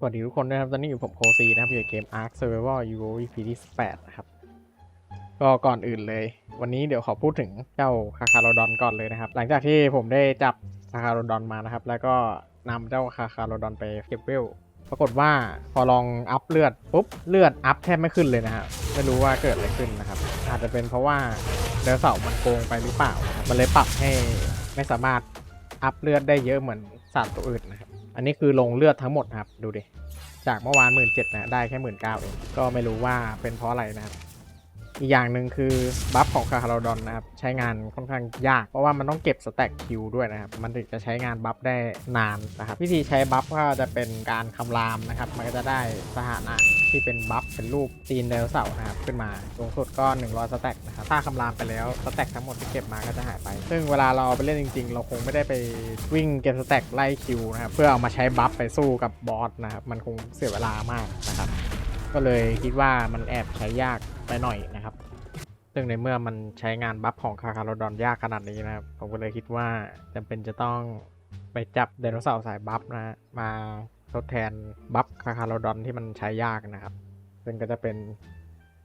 สวัสดีทุกคนด้วยครับ ตอนนี้อยู่ผมโคซีนะครับ อยู่ในเกม Ark Survival Evo EP ที่18นะครับ ก็ก่อนอื่นเลย วันนี้เดี๋ยวขอพูดถึงเจ้าคาคาโรดอนก่อนเลยนะครับ หลังจากที่ผมได้จับคาคาโรดอนมานะครับ แล้วก็นำเจ้าคาคาโรดอนไปเก็บเวล ปรากฏว่าพอลองอัพเลือดปุ๊บ เลือดอัพแทบไม่ขึ้นเลยนะฮะไม่รู้ว่าเกิดอะไรขึ้นนะครับ อาจจะเป็นเพราะว่าเดลเสาร์มันโกงไปหรือเปล่า มันเลยปรับให้ไม่สามารถอัพเลือดได้เยอะเหมือนสัตว์ตัวอื่นนะครับ อันนี้คือลงเลือดทั้งหมดครับ ดูดิ จากเมื่อวานหมื่นเจ็ดนะ ได้แค่หมื่นเก้าเอง ก็ไม่รู้ว่าเป็นเพราะอะไรนะครับ อีกอย่างหนึ่งคือบัฟของคาคาราดอนนะครับ ใช้งานค่อนข้างยาก เพราะว่ามันต้องเก็บสแต็กคิวด้วยนะครับ มันถึงจะใช้งานบัฟได้นานนะครับ วิธีใช้บัฟก็จะเป็นการคำรามนะครับ มันก็จะได้สถานะที่เป็นบัฟเป็นรูปตีนไดโนเสาร์นะครับ ขึ้นมาสูงสุดก็ 100 สแต็กนะครับ ถ้าคำรามไปแล้วสแต็กทั้งหมดที่เก็บมาก็จะหายไป ซึ่งเวลาเราเอาไปเล่นจริง ๆ เราคงไม่ได้ไปวิ่งเก็บสแต็กไล่คิวนะครับเพื่อเอามาใช้บัฟไปสู้กับบอสนะครับมันคงเสียเวลามากนะครับ ก็เลยคิดว่ามันแอบใช้ยากไปหน่อยนะครับ ซึ่งในเมื่อมันใช้งานบัฟของคาคาโรดอนยากขนาดนี้นะครับ ผมก็เลยคิดว่าจำเป็นจะต้องไปจับไดโนเสาร์สายบัฟนะ มาทดแทนบัฟคาคาโรดอนที่มันใช้ยากนะครับ ซึ่งก็จะเป็น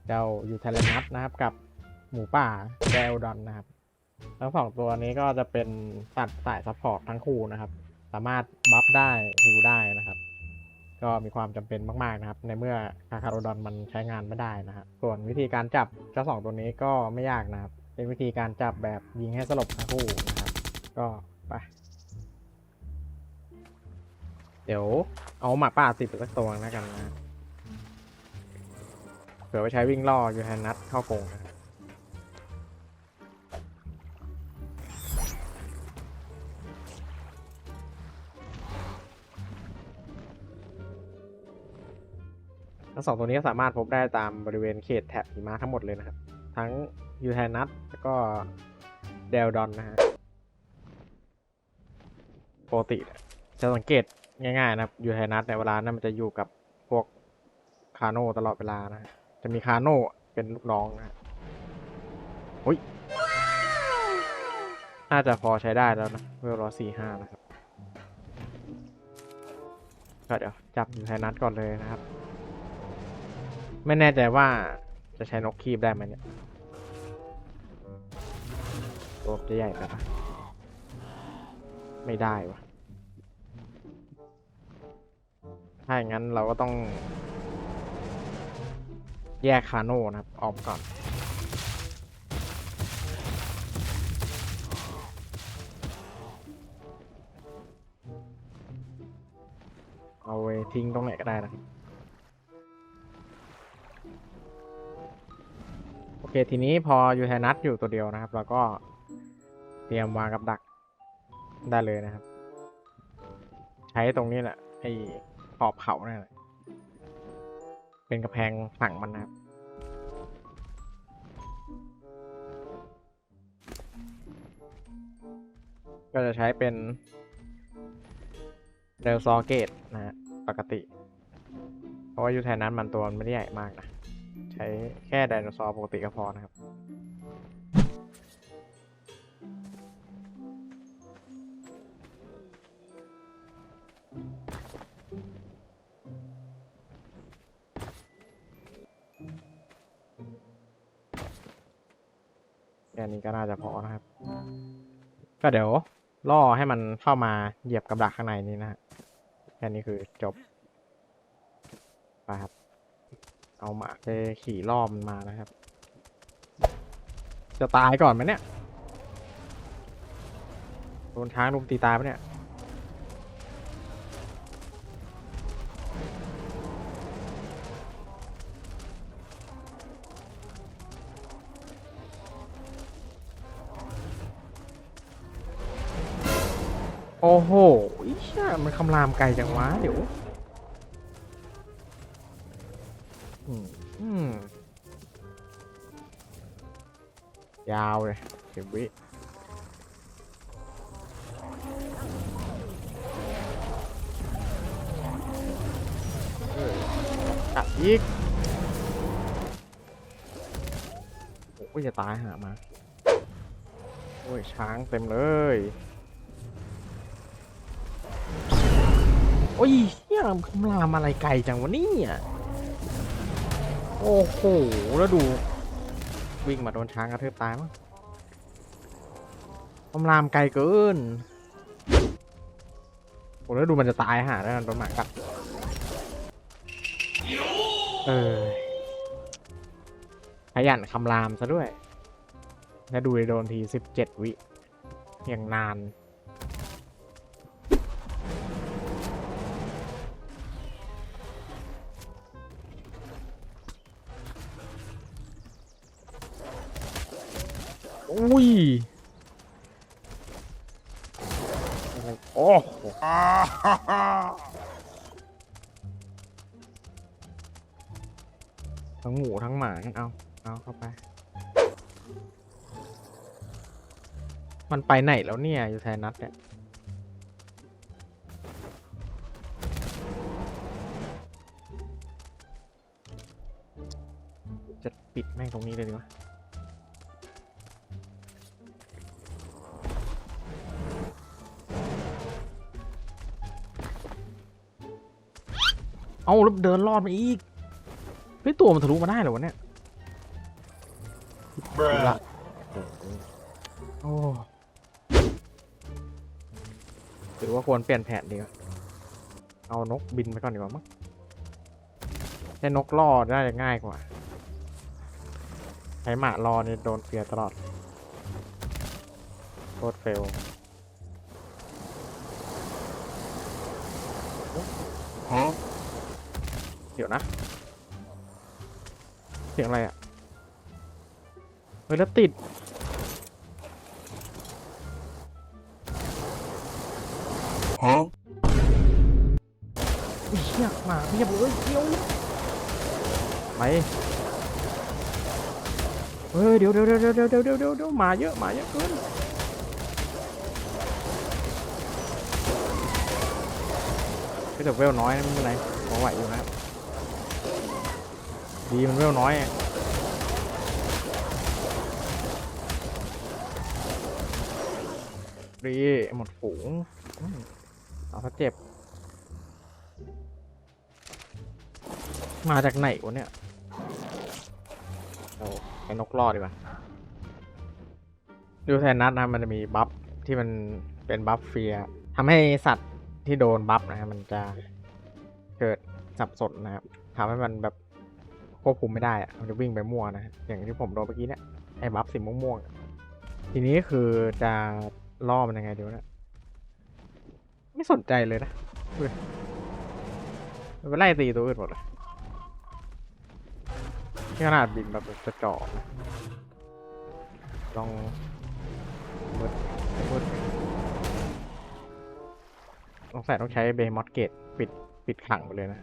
เจ้ายูเทเลนัสนะครับกับหมูป่าแดลดอนนะครับ ทั้งสองตัวนี้ก็จะเป็นสัตว์สายซัพพอร์ตทั้งคู่นะครับ สามารถบัฟได้ฮิวได้นะครับ ก็มีความจำเป็นมากๆนะครับ ในเมื่อคาคาโรดอนมันใช้งานไม่ได้นะครับส่วนวิธีการจับเจ้าสองตัวนี้ก็ไม่ยากนะครับ เป็นวิธีการจับแบบยิงให้สลบทั้งคู่นะครับ ก็ไปเดี๋ยวเอาหมาป่าสิบสักตัวแล้วกันนะเผื่อไปใช้วิ่งล่อยูแฮนนัทเข้ากรงนะครับ งสองตัวนี้สามารถพบได้ตามบริเวณเขตแถบหิมะทั้งหมดเลยนะครับ ทั้งยูแทนัสแล้วก็เดลดอนนะฮะปกติจะสังเกตง่ายๆนะครับยูแทนัสในเวลานั้นมันจะอยู่กับพวกคาโน่ตลอดเวลานะ จะมีคาโน่เป็นลูกน้องนะฮะอุ้ย น่าจะพอใช้ได้แล้วนะเวลร้อยสี่ห้านะครับ ก็เดี๋ยวจับยูแทนัสก่อนเลยนะครับ ไม่แน่ใจว่าจะใช้นกคีบได้ไหมเนี่ยตัวจะใหญ่ไปปะไม่ได้วะถ้าอย่างนั้นเราก็ต้อง แยกคาโน่นะครับ ออกก่อน เอาไว้ทิ้งตรงไหนก็ได้นะครับ เคทีนี้พอยูไทนัสอยู่ตัวเดียวนะครับ เราก็เตรียมวางกับดักได้เลยนะครับ ใช้ตรงนี้แหละไอ้ขอบเขาเนี่ยเป็นกระแพงฝั่งมันนะครับก็จะใช้เป็นเดลซอเกตนะฮะปกติ เพราะว่ายูไทนัสมันตัวมันไม่ได้ใหญ่มากนะ ใช้แค่ไดโนเสาร์ปกติก็พอนะครับแค่นี้ก็น่าจะพอนะครับ ก็เดี๋ยวล่อให้มันเข้ามาเหยียบกับดักข้างในนี้นะฮะแค่นี้คือจบไปครับ เอาหมาไปขี่ล่อมันมานะครับ จะตายก่อนไหมเนี่ยโดนช้างลุมตีตายปะเนี่ยโอ้โหอิช่ามันคำรามไกลจังวะเดี๋ยว ยาวเลยสิบวิอัดอีก โอ้ยจะตายหามา โอ้ย ช้างเต็มเลย โอ้ยเหี้เนี่ยคำรามอะไรไกลจังวะนี่ยโอ้โห แล้วดู วิ่งมาโดนช้างกระเทืบตายมั้งคำรามไกลเกินโอ้แล้วดูมันจะตายหาแล้วโดนหมากัดเออขยันคำรามซะด้วย แล้วดูโดนทีสิบเจ็ดวิอย่างนาน อุ้ยโอ้โหทั้งหมูทั้งหมาเอา เอาเข้าไป มันไปไหนแล้วเนี่ย อยู่แทนนัดเนี่ย เอาแล้วเดินรอดมาอีกเฮ้ยตัวมันทะลุมาได้เหรอวะเนี่ยดูละโอ้ถือว่าควรเปลี่ยนแผนดีกว่าเอานกบินไปก่อนดีกว่ามั้งใช้นกล่อได้จะง่ายกว่าใช้หมารอเนี่ยโดนเฟียร์ตลอดโคตรเฟล เดี๋ยวนะ เสียงอะไรอะเฮ้ยแล้วติดอุ๊ยเฮียหมาเพียบเลยเดี๋ยวไปเฮ้ยเดี๋ยวเดี๋ยวเดี๋ยวเดี๋ยวเดี๋ยวเดี๋ยวเดี๋ยวเดี๋ยวหมาเยอะหมาเยอะเกินก็แต่เวลน้อยนะไม่เป็นไรพอไหวอยู่นะครับ ดีมันเวลน้อยอะดีหมดฝูงเอาถ้าเจ็บ มาจากไหนวะเนี่ยเอาไปนกรอดดีกว่าดูแทนนัดนะมันจะมีบัฟที่มันเป็นบัฟเฟียทำให้สัตว์ที่โดนบัฟนะฮะมันจะเกิดสับสนนะครับทำให้มันแบบ ควบคุมไม่ได้อะมันจะวิ่งไปมั่วนะ อย่างที่ผมโดนเมื่อกี้เนี่ย ไอ้บัฟสีม่วงๆ ทีนี้คือจะล่อมันยังไงเดี๋ยวนะ ไม่สนใจเลยนะเว้ยมันไปไล่ตีตัวอื่นหมดเลยขนาดบินแบบจะเจาะนะลองมืดมืดสงสัยต้องใช้เบมอสเกตปิดปิดขังไปเลยนะ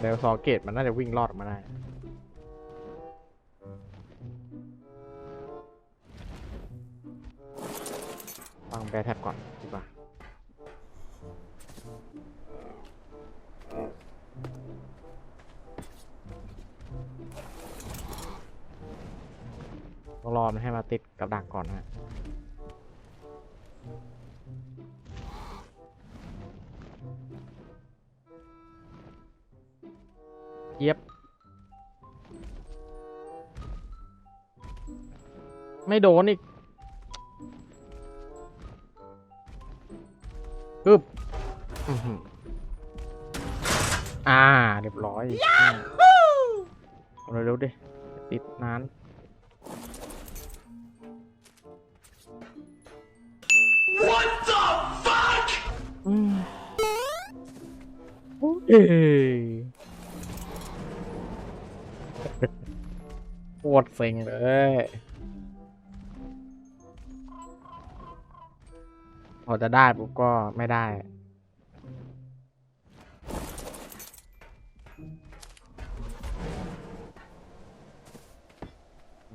แล้วซอเกตมันน่าจะวิ่งรอดออกมาได้ ฟังแบร์แท็บก่อนดีกว่าต้องรอมันให้มาติดกับดักก่อนนะ เย็บ ไม่โดนอีกปึ๊บอื้อหืออ่า เรียบร้อยเอาเร็วๆดิ ติดนานอืมโปวดเซ็งเลยพอจะได้ปุ๊บก็ไม่ได้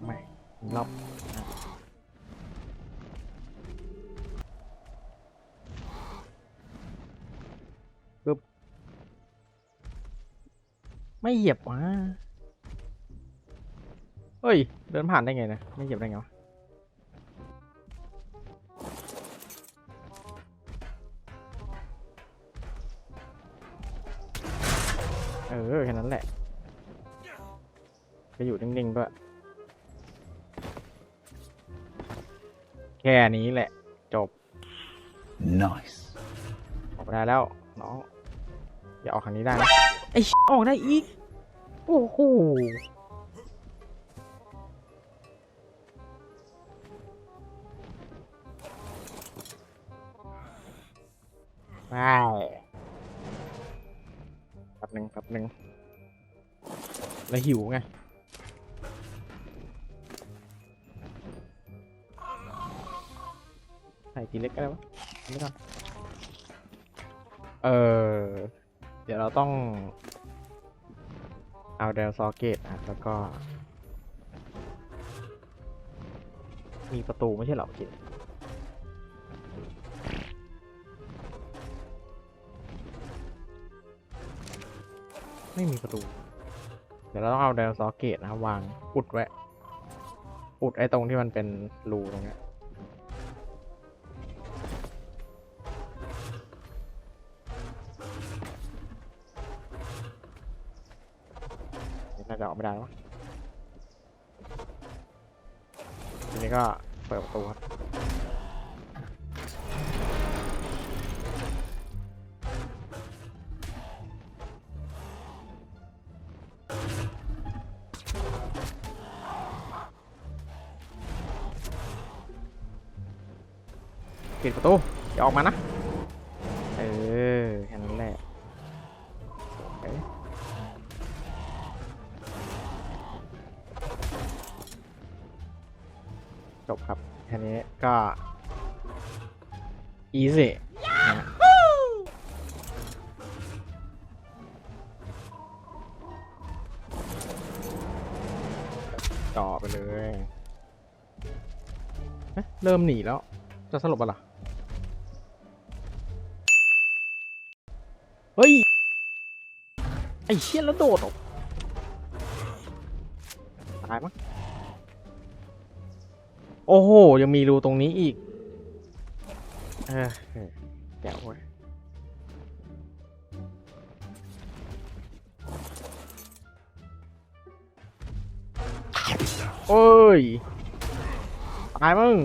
ไม่รอบนะปึ๊บ ไม่เหยียบวะ เฮ้ย เดินผ่านได้ไงนะ ไม่เหยียบได้ไงวะเออ แค่นั้นแหละ ไปอยู่นิ่งๆด้วยแค่นี้แหละ จบ Nice. ออกไปได้แล้ว น้อง อย่าออกทางนี้ได้นะ ไอ้ ออกได้อีก โอ้โห ไปแป๊บหนึ่งแป๊บหนึ่งแล้วหิวไงใส่ทีเล็กก็ได้วะอันนี้ก่อนเออ เดี๋ยวเราต้อง เอาเดลซอเกตอะ แล้วก็ มีประตูไม่ใช่เหรอเมื่อกิน ไม่มีประตู เดี๋ยวเราต้องเอาเดลซอเกตนะครับวางอุดไว้ อุดไอ้ตรงที่มันเป็นรูตรงนี้น่าจะออกไม่ได้แล้วทีนี้ก็เปิดประตูครับ ประตูอย่าออกมานะ เออ แค่นั้นแหละจบครับแค่นี้ก็ easy นะฮะต่อไปเลยเเริ่มหนีแล้ว จะสลบอะเห เฮ้ย ไอ้เชี่ยแล้วโดดออกตายมั้งโอ้โห ยังมีรูตรงนี้อีก เออแจ๋วเว้ยโอ้ย ตายมึง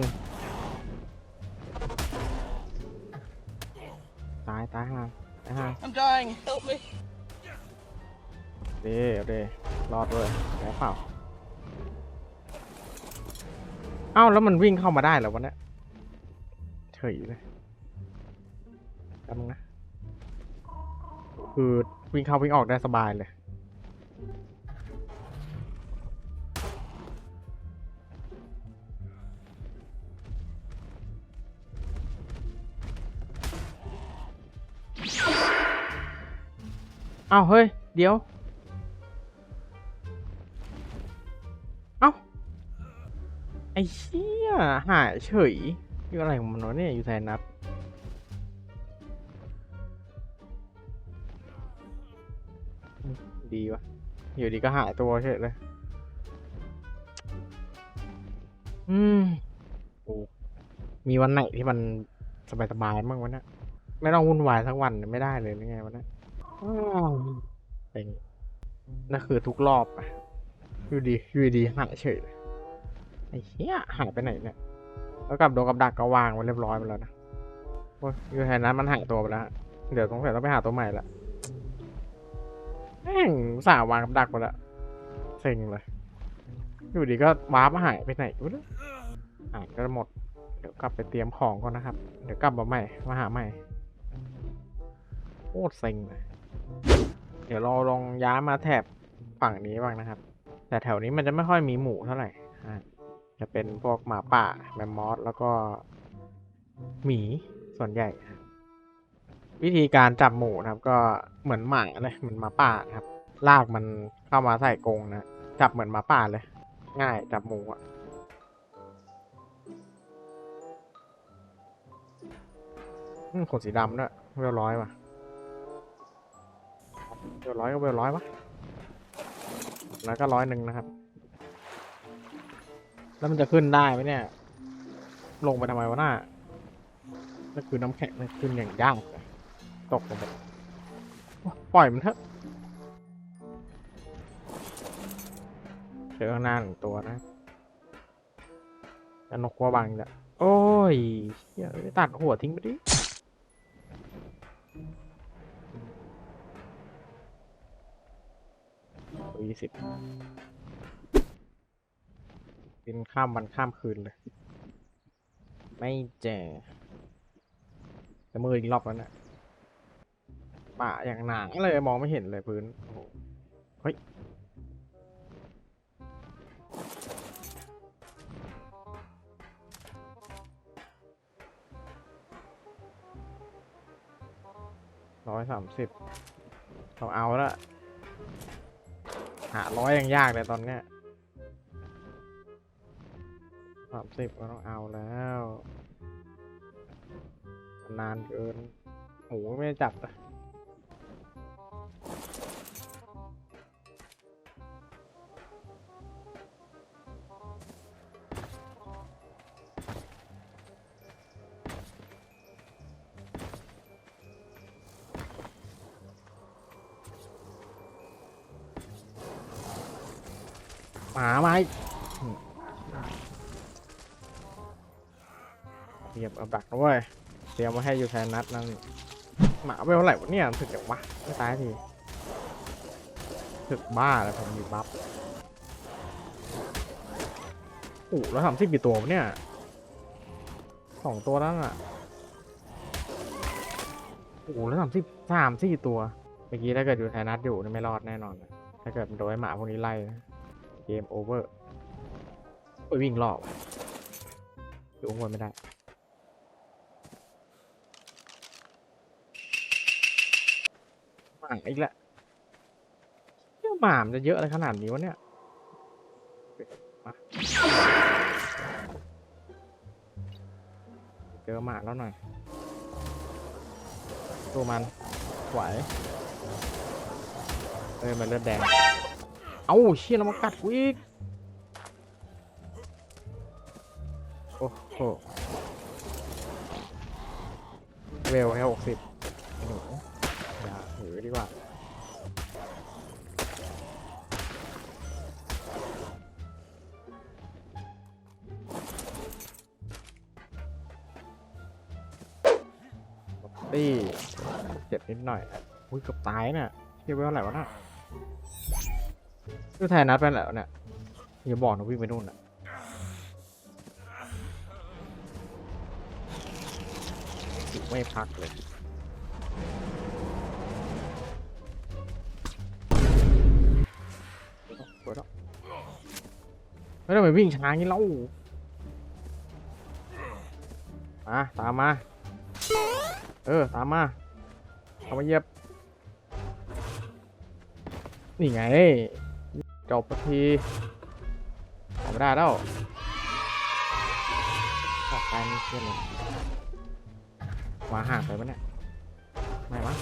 ห่าตายห่า I'm dying. Help me. เด้เอาเด้รอดด้วยแล้วเปล่า เอ้าแล้วมันวิ่งเข้ามาได้เหรอวะเนี่ยเฉยเลยแป๊บนึงนะ คือวิ่งเข้าวิ่งออกได้สบายเลย อ้าเฮ้ย เดี๋ยว เอ้า ไอ้เชี่ยหายเฉย อยู่อะไรของมันวะเนี่ย อยู่แทนนัดอืมดีวะ อยู่ดีก็หายตัวเฉยเลย อืมโอ้มีวันไหนที่มันสบายๆบ้างวะเนี่ยไม่ต้องวุ่นวายทั้งวันไม่ได้เลยหรือไงวะเนี่ยอ้าว เป็นนั่นคือทุกรอบอะอยู่ดีอยู่ดีหายเฉยเลยไอ้เหี้ยหายไปไหนเนี่ยแล้วกับโดนกับดักก็วางไว้เรียบร้อยไปแล้วนะโอ้ยอยู่แถวนั้นมันหายตัวไปแล้วเดี๋ยวสงสัยต้องไปหาตัวใหม่ละแม่งสาห์วางกับดักไปแล้วเซ็งเลยอยู่ดีก็วาร์ปหายไปไหนกูเนี่ยหายก็หมด เดี๋ยวกลับไปเตรียมของก่อนนะครับ เดี๋ยวกลับมาใหม่มาหาใหม่โคตรเซ็งเลย เดี๋ยวเราลองย้ายมาแถบฝั่งนี้บ้างนะครับ แต่แถวนี้มันจะไม่ค่อยมีหมูเท่าไหร่จะเป็นพวกหมาป่าแมมมอสแล้วก็หมีส่วนใหญ่ วิธีการจับหมูนะครับ ก็เหมือนหมาเลยเหมือนหมาป่าครับ ลากมันเข้ามาใส่กรงนะจับเหมือนหมาป่าเลย ง่ายจับหมูอะขนสีดำด้วยเวลร้อยว่ะ เวลร้อยก็เบลร้อยวะแล้วก็ร้อยหนึ่งนะครับ แล้วมันจะขึ้นได้ไหมเนี่ย ลงไปทำไมวะหน้านั่นคือน้ำแข็งนั่นคืออย่างย่ากตกลงไปปล่อยมันเถอะเจอข้างหน้าหนึ่งตัวนะจะนกว่าบังจะโอ้ยตัดหัวทิ้งไปดิ ยี่สิบกินข้ามวันข้ามคืนเลย ไม่เจอแต่มืออีกรอบแล้วเนี่ยป่าอย่างหนาเลยมองไม่เห็นเลยพื้นโอ้โหเฮ้ยร้อยสามสิบต้องเอาละ หาร้อยยังยากเลยตอนเนี้ยสามสิบก็ต้องเอาแล้ว นานเกินโอ้โหไม่ได้จับอะห ให้อยู่แทนนัดนั่นหมาไปเท่าไหร่วะเนี่ยถึกอย่างวะไม่ตายทีถึกบ้าเลยผมมีบัฟโอ้แล้วทำสิบกี่ตัวเนี่ยสองตัวแล้วน่ะโอ้แล้วทำสิบสามสี่ตัว เมื่อกี้ถ้าเกิดอยู่แทนนัดอยู่นี่ไม่รอดแน่นอน ถ้าเกิดโดนหมาพวกนี้ไล่เกมโอเวอร์ไปวิ่งรอบอยู่ข้างบนไม่ได้ หมาอีกแล้วเจ้าหมามนจะเยอะอะไรขนาดนี้วะเนี่ยเจอหมาแล้วหน่อยตัวมันไหวเอ้ยมันเลือดแดง เอ้าเชี่ยแล้วมากัดกูอีกโอ้โหเวลแค่หกสิบ ดีกว่า ตีเจ็บนิดหน่อย อุ้ยเกือบตายน่ะเทียบไว้เท่าไหร่วะน่ะคือไทยนัดไปแล้วเนี่ยอย่าบอกนะวิ่งไปนู่นน่ะไม่พักเลย ไม่ต้องไปวิ่งช้างี้แล้วมาตามมา เออ ตามมาเอามาเยียบนี่ไงจบสักทีออกไม่ได้แล้วออกไปไม่เชื่อเลยมาห่างไปปะเนี่ย ไม่มั้ง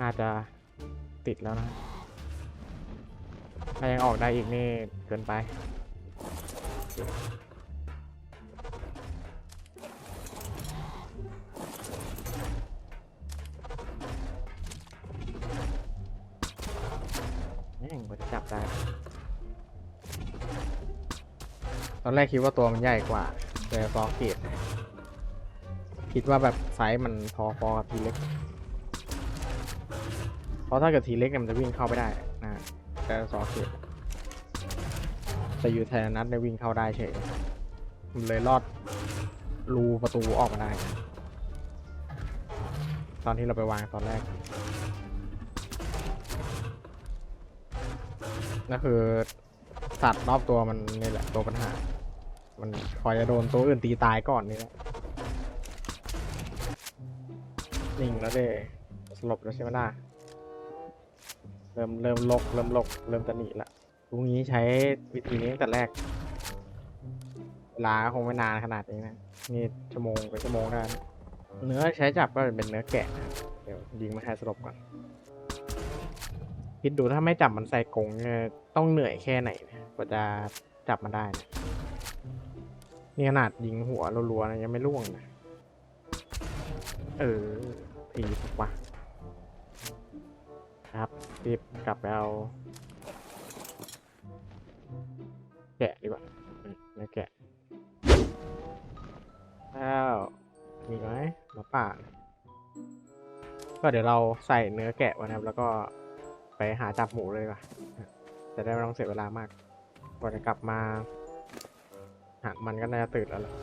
น่าจะติดแล้วนะ ถ้ายังออกได้อีกนี่เกินไปแม่งกว่าจะจับได้ ตอนแรกคิดว่าตัวมันใหญ่กว่าแต่ฟอร์เกตคิดว่าแบบไซส์มันพอพอกับทีเล็ก เพราะถ้าเกิดทีเล็กเนี่ยมันจะวิ่งเข้าไม่ได้ แต่ฟอร์เกตแต่อยู่แทนนัดได้วิ่งเข้าได้เฉยมันเลยรอดรูประตูออกมาได้ ตอนที่เราไปวางตอนแรกก็คือสัตว์รอบตัวมันนี่แหละตัวปัญหา มันคอยจะโดนตัวอื่นตีตายก่อนนี่แหละนิ่งแล้วเด้สลบแล้วใช่ไหมล่ะ เริ่มเริ่มลกเริ่มลกเริ่มจะหนีละลุงนี้ใช้วิธีนี้ตั้งแต่แรกเวลาคงไม่นานขนาดนี้นะนี่ชั่วโมงเป็นชั่วโมงได้เนื้อใช้จับก็เป็นเนื้อแกะเดี๋ยวยิงมาให้สลบก่อนคิดดูถ้าไม่จับมันใส่กงเนี่ยต้องเหนื่อยแค่ไหนกว่าจะจับมันได้นะนี่ขนาดยิงหัวรัวๆนะยังไม่ล่วงนะเออทีถูกปะค รีบกลับไปเอาแกะดีกว่าอืมเนื้อแกะแล้วมีไหมหมาป่าก็เดี๋ยวเราใส่เนื้อแกะไว้นะครับ แล้วก็ไปหาจับหมูเลยว่ะจะได้ไม่ต้องเสียเวลามากกว่าจะกลับมาหามันก็น่าจะตื่นแล้วแหละ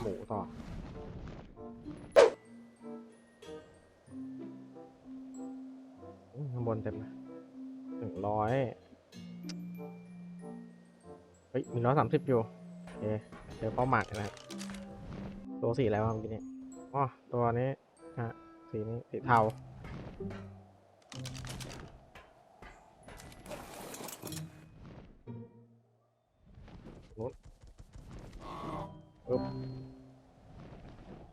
หมูต่อ บนเต็มหนึ่งร้อยเฮ้ยมีร้อยสามสิบอยู่โอเคเจอเป้าหมายนะครับตัวสีอะไรวะเมื่อกี้นี้อ๋อตัวนี้ฮะสีนี้สีเทานู้นปึ๊บ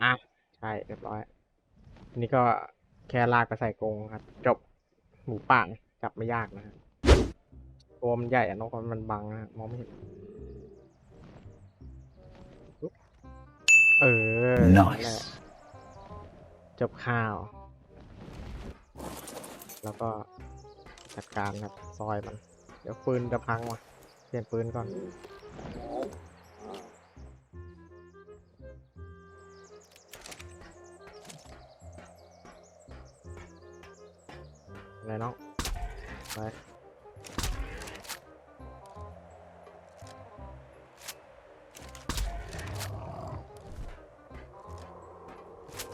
อะ ใช่ เรียบร้อยนนี้ก็แค่ลากไปใส่กรงครับ จบ หมูป่างจับไม่ยากนะฮะตัวมันใหญ่อะนกมันบังนะฮะมองไม่เห็นปุ๊บเออนั่นแหละ Nice. จบข้าว แล้วก็จัดการครับ ซอยมัน เดี๋ยวปืนจะพังว่ะ เปลี่ยนปืนก่อน อะไรน้องไป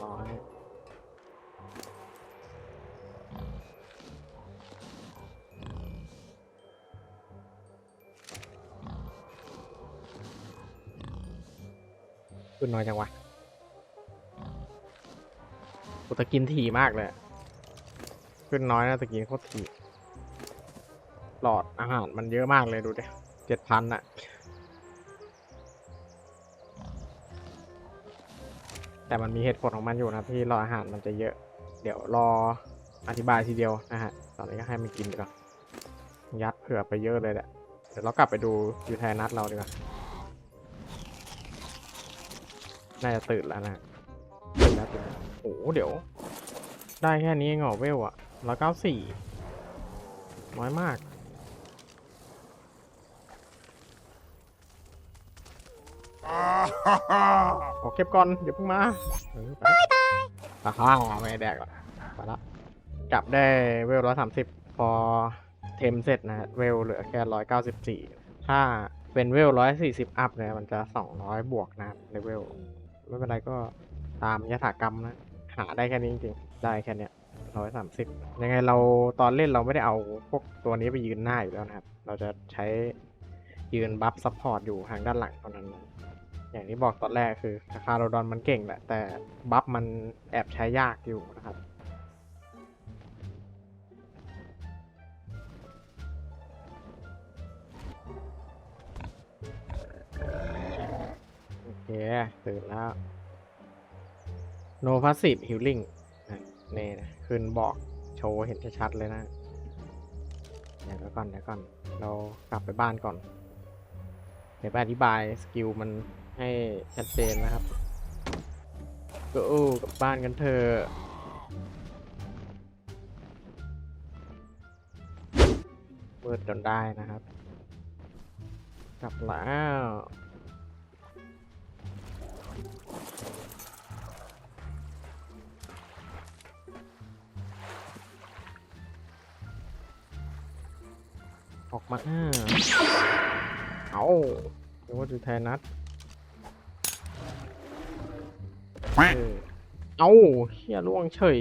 ร้อยขึ้นน้อยจังวะกูตะกินถี่มากเลยอะ ขึ้นน้อยนะตะกี้โคตรถี่หลอดอาหารมันเยอะมากเลยดูดิเจ็ดพันอะแต่มันมีเหตุผลของมันอยู่นะที่หลออาหารมันจะเยอะ เดี๋ยวรออธิบายทีเดียวนะฮะ ตอนนี้ก็ให้มันกินไปก่อน ยัดเผื่อไปเยอะเลยแหละ เดี๋ยวเรากลับไปดูยูไทนัทเราดีกว่า น่าจะตื่นแล้วนะตื่นแล้วตื่นโอ้โหเดี๋ยว ได้แค่นี้เงเหรอเวลอะ ร้อยเก้าสี่น้อยมาก ขอเก็บก่อน เดี๋ยวเพิ่งมาเออไปอ่าฮ่าไม่แดกหรอกไปละ กลับได้เวลร้อยสามสิบพอเทมเสร็จนะฮะเวลเหลือแค่ร้อยเก้าสิบสี่ถ้าเป็นเวลร้อยสี่สิบอัพเนี่ยมันจะสองร้อยบวกนะครับในเวล ไม่เป็นไรก็ตามยถากรรมนะ หาได้แค่นี้จริงๆ ได้แค่เนี้ย ร้อยสามสิบยังไงเราตอนเล่นเราไม่ได้เอาพวกตัวนี้ไปยืนหน้าอยู่แล้วนะครับ เราจะใช้ยืนบัฟซัพพอร์ตอยู่ทางด้านหลังเท่านั้นนะอย่างที่บอกตอนแรกคือคาคาโรดอนมันเก่งแหละ แต่บัฟมันแอบใช้ยากอยู่นะครับโอเคตื่นแล้ว no passive healing นะนี่นะ ขึ้นบอกโชว์เห็นชัดๆเลยนะเดี๋ยวก่อนเดี๋ยวก่อน เรากลับไปบ้านก่อน เดี๋ยวไปอธิบายสกิลมันให้ชัดเจนนะครับ ก็อู้กลับบ้านกันเถอะมืดจนได้นะครับ กลับแล้ว ออกมาอ้าเอานึกว่าจะแทนนัดเอาเฮียล่วงเฉย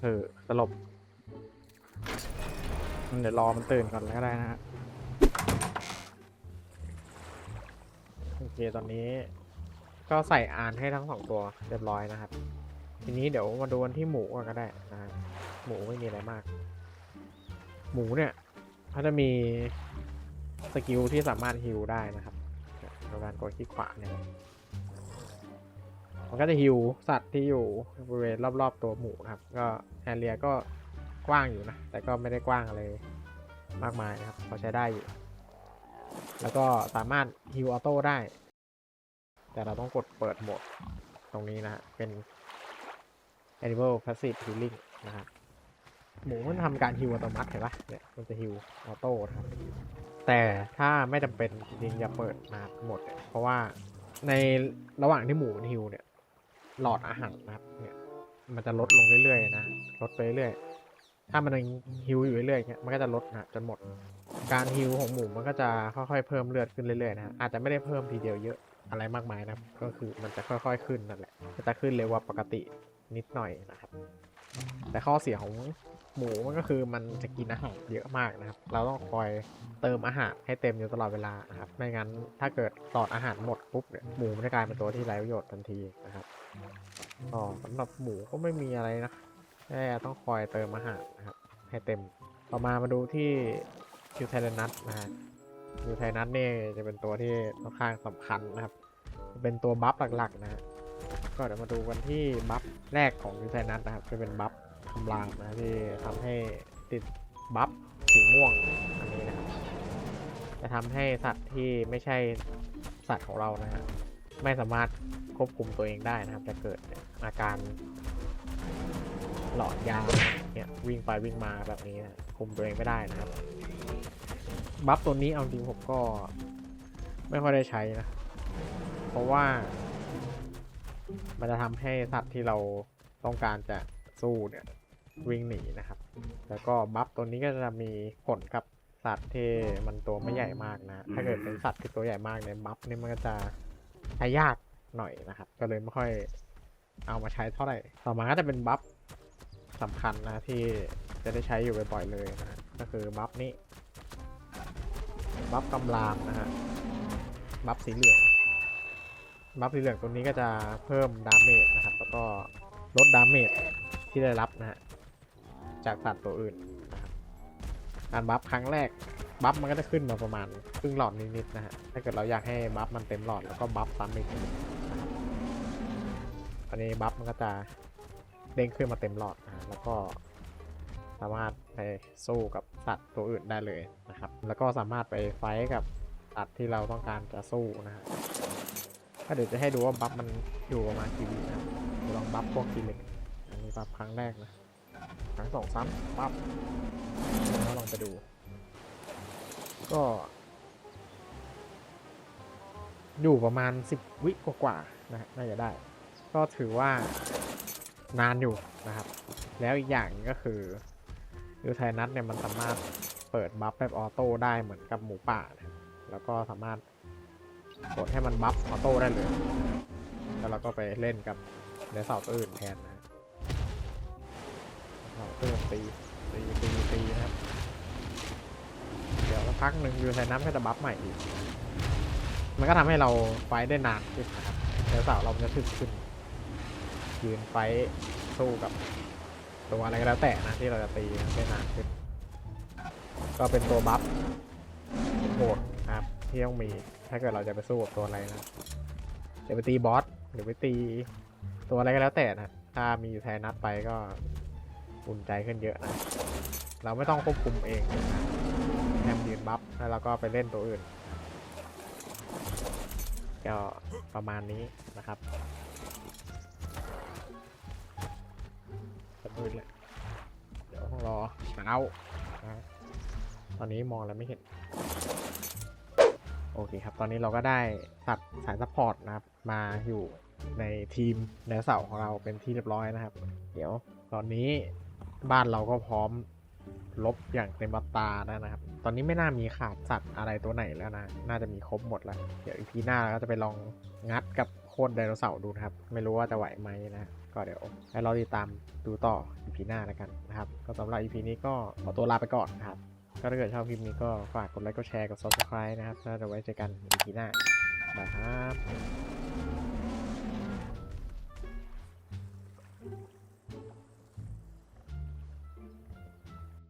เออสลบงั้นเดี๋ยวรอมันตื่นก่อนแล้วก็ได้นะฮะ โอเคตอนนี้ ก็ใส่อานให้ทั้งสองตัวเรียบร้อยนะครับ ทีนี้เดี๋ยวมาดูกันที่หมูกันก็ได้นะฮะหมูไม่มีอะไรมาก หมูเนี่ยเขาจะมีสกิลที่สามารถฮิลได้นะครับโดยการกดคลิกขวาเนี่ยมันก็จะฮิลสัตว์ที่อยู่บริเวณรอบๆตัวหมูนะครับ ก็แอเรียก็กว้างอยู่นะ แต่ก็ไม่ได้กว้างอะไรมากมายนะครับพอใช้ได้อยู่ แล้วก็สามารถฮิลออโต้ได้ แต่เราต้องกดเปิดโหมดตรงนี้นะฮะเป็น animal passive healing นะครับ หมูมันทำการฮิวอัตโนมัติเห็นปะเนี่ยมันจะฮิวออโต้นะครับ แต่ถ้าไม่จำเป็นจริงๆอย่าเปิดมาหมดเนี่ยเพราะว่าในระหว่างที่หมูมันฮิวเนี่ย หลอดอาหารนะครับเนี่ยมันจะลดลงเรื่อยๆนะลดไปเรื่อยๆถ้ามันยังฮิวอยู่เรื่อยๆเนี่ยมันก็จะลดนะจนหมด การฮิวของหมูมันก็จะค่อยๆเพิ่มเลือดขึ้นเรื่อยๆนะอาจจะไม่ได้เพิ่มทีเดียวเยอะอะไรมากมายนะก็คือมันจะค่อยๆขึ้นนั่นแหละจะขึ้นเร็วกว่าปกตินิดหน่อยนะครับ แต่ข้อเสียของ หมูมันก็คือมันจะกินอาหารเยอะมากนะครับ เราต้องคอยเติมอาหารให้เต็มอยู่ตลอดเวลานะครับ ไม่งั้นถ้าเกิดหลอดอาหารหมดปุ๊บเนี่ยหมูมันจะกลายเป็นตัวที่ไร้ประโยชน์ทันทีนะครับก็สำหรับหมูก็ไม่มีอะไรนะแค่ต้องคอยเติมอาหารนะครับ ให้เต็ม ต่อมามาดูที่คิวไทรนัทนะฮะคิวไทนัทนี่ยจะเป็นตัวที่ค่อนข้างสำคัญนะครับ เป็นตัวบัฟหลักๆนะฮะก็เดี๋ยวมาดูกันที่บัฟแรกของคิวไทนัทนะครับ จะเป็นบัฟ คำรามนะที่ทำให้ติดบัฟสีม่วงอันนี้นะครับจะทำให้สัตว์ที่ไม่ใช่สัตว์ของเรานะฮะไม่สามารถควบคุมตัวเองได้นะครับ จะเกิดอาการหลอนยาเนี่ยวิ่งไปวิ่งมาแบบนี้นะคุมตัวเองไม่ได้นะครับ บัฟตัวนี้เอาจริงผมก็ไม่ค่อยได้ใช้นะ เพราะว่า มันจะทำให้สัตว์ที่เราต้องการจะสู้เนี่ย วิ่งหนีนะครับ แล้วก็บัฟตัวนี้ก็จะมีผลกับสัตว์ที่มันตัวไม่ใหญ่มากนะ ถ้าเกิดเป็นสัตว์ที่ตัวใหญ่มากเนี่ยบัฟนี่มันก็จะใช้ยากหน่อยนะครับ ก็เลยไม่ค่อยเอามาใช้เท่าไหร่ ต่อมาก็จะเป็นบัฟสำคัญนะที่จะได้ใช้อยู่บ่อยๆเลยนะฮะก็คือบัฟนี้บัฟกำลามนะฮะบัฟสีเหลืองบัฟสีเหลืองตัวนี้ก็จะเพิ่มดาเมจนะครับ แล้วก็ลดดาเมจที่ได้รับนะฮะ จากสัตว์ตัวอื่นนะครับการบัฟครั้งแรกบัฟมันก็จะขึ้นมาประมาณครึ่งหลอดนิดๆนะฮะถ้าเกิดเราอยากให้บัฟมันเต็มหลอดแล้วก็บัฟซ้ำอีกทีนะอันนี้บัฟมันก็จะเด้งขึ้นมาเต็มหลอดนะฮะแล้วก็สามารถไปสู้กับสัตว์ตัวอื่นได้เลยนะครับ แล้วก็สามารถไปไฟท์กับสัตว์ที่เราต้องการจะสู้นะฮะก็เดี๋ยวจะให้ดูว่าบัฟมันอยู่ประมาณกี่วินะลองบัฟพวกทีเล็กอันนี้บัฟครั้งแรกนะ ครั้งสองซ้ำบัฟแล้วลองไปดู ก็ อยู่ประมาณสิบวิกว่าๆนะน่าจะได้ ก็ถือว่านานอยู่นะครับ แล้วอีกอย่างก็คือยูไทนัทเนี่ยมันสามารถเปิดบัฟแบบออโต้ได้เหมือนกับหมูป่านะแล้วก็สามารถกดให้มันบัฟออโต้ได้เลย แล้วเราก็ไปเล่นกับเนื้อเสาตัวอื่นแทนนะ เสาตัวอื่นตีตีตีตีนะครับ เดี๋ยวสักพักหนึ่งยูไทนัทก็จะบัฟใหม่อีก มันก็ทำให้เราไฟได้นานขึ้นนะครับเนื้อสาวเราจะถึกขึ้น ยืนไฟสู้กับตัวอะไรก็แล้วแต่นะที่เราจะตีได้นานขึ้น ก็เป็นตัวบัฟโหดครับ ที่ต้องมีถ้าเกิดเราจะไปสู้กับตัวอะไรนะจะไปตีบอสหรือไปตีตัวอะไรก็แล้วแต่นะถ้ามีอยู่แทนนัดไปก็ อุ่นใจขึ้นเยอะนะ เราไม่ต้องควบคุมเองนะแค่ยืนบัฟแล้วเราก็ไปเล่นตัวอื่น ก็ประมาณนี้นะครับจะมืดเลยเดี๋ยวต้องรอเช้านะตอนนี้มองแล้วไม่เห็น โอเคครับ ตอนนี้เราก็ได้ตัดสายซัพพอร์ตนะครับ มาอยู่ในทีมแนเสาของเราเป็นที่เรียบร้อยนะครับ เดี๋ยวตอนนี้ บ้านเราก็พร้อมลบอย่างเต็มอัตาแล้วนะครับ ตอนนี้ไม่น่ามีขาดสัตว์อะไรตัวไหนแล้วนะ น่าจะมีครบหมดแล้ว เดี๋ยวอีพีหน้าเราก็จะไปลองงัดกับโคตรไดโนเสาร์ดูนะครับ ไม่รู้ว่าจะไหวไหมนะ ก็เดี๋ยวให้เราติดตามดูต่อ EP หน้าแล้วกันนะครับ ก็สำหรับ EP นี้ก็ขอตัวลาไปก่อนนะครับ ก็ถ้าเกิดชอบคลิปนี้ก็ฝากกดไลค์ กดแชร์ กด subscribe นะครับแล้วเดี๋ยวไว้เจอกัน EP หน้า บายครับ